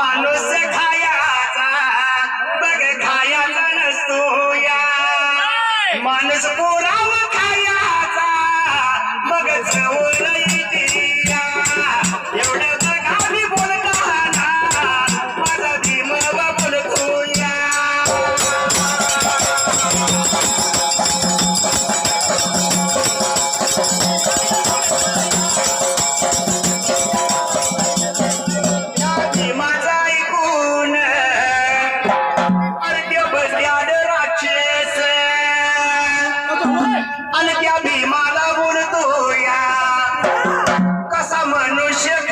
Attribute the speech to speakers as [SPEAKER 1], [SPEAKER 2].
[SPEAKER 1] माणूस खायाचा बघ खायाचा नसतो या. माणूस पुराव अन भीमा भीमाला तो या? कसा मनुष्य